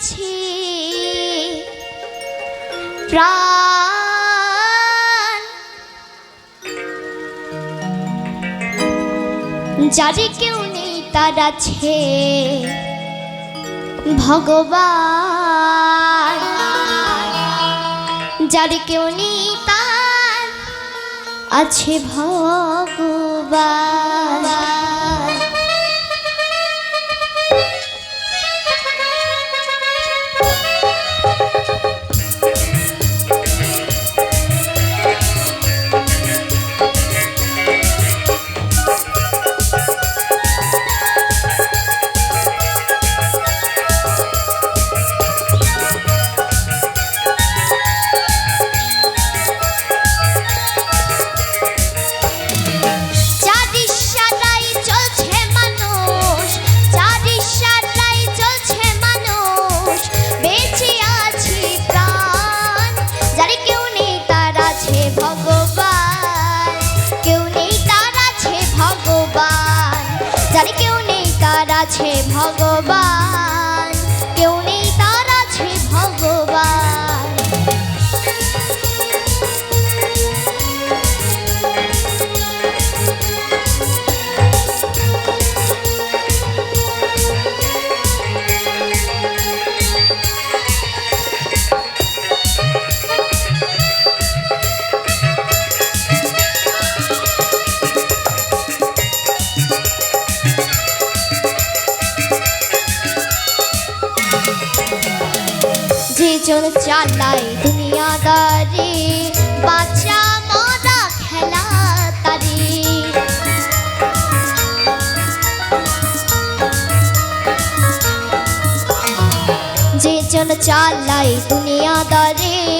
কাছে যারে কেউ নেই তার আছে ভগবান। যারে কেউ নেই তার আছে ভগবান। আছে ভগবান। যে চালাই দুনিয়াদারি বাচ্চা মরা খেলা তারি। যে জন চালাই দুনিয়াদারি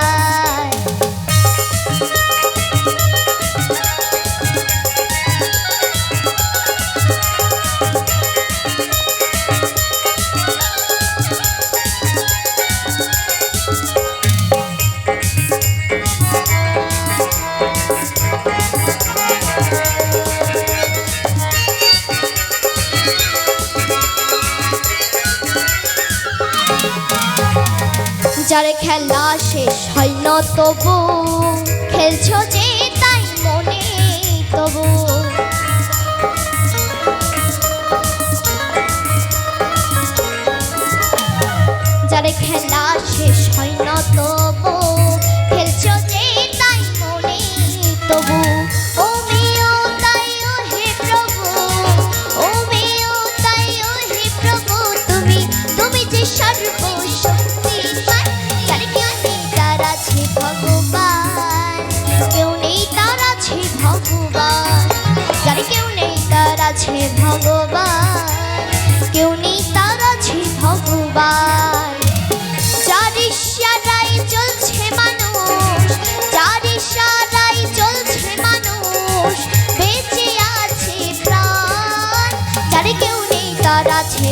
যার খেলা শেষ হয় না তবু, খেলছো যে তাই মনে তবু। যার খেলা শেষ হয় না তবু আছে ভগবান কেউ নেই তার আছে ভগবান যার ইশারায় চলছে মানুষ যার ইশারায় চলছে মানুষ বেঁচে আছে প্রাণ যার কেউ নেই তার আছে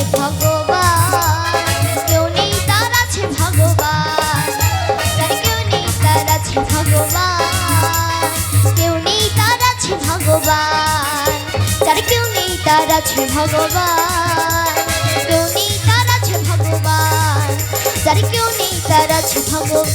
ভগবান। যার কেউ নেই, তার আছে ভগবান। কেউ নেই, তার আছে ভগবান। যার কেউ নেই, তার আছে ভগবান।